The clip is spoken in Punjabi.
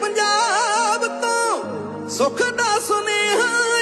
ਪੰਜਾਬ ਤੋਂ ਸੁਖ ਦਾ ਸੁਨੇਹਾ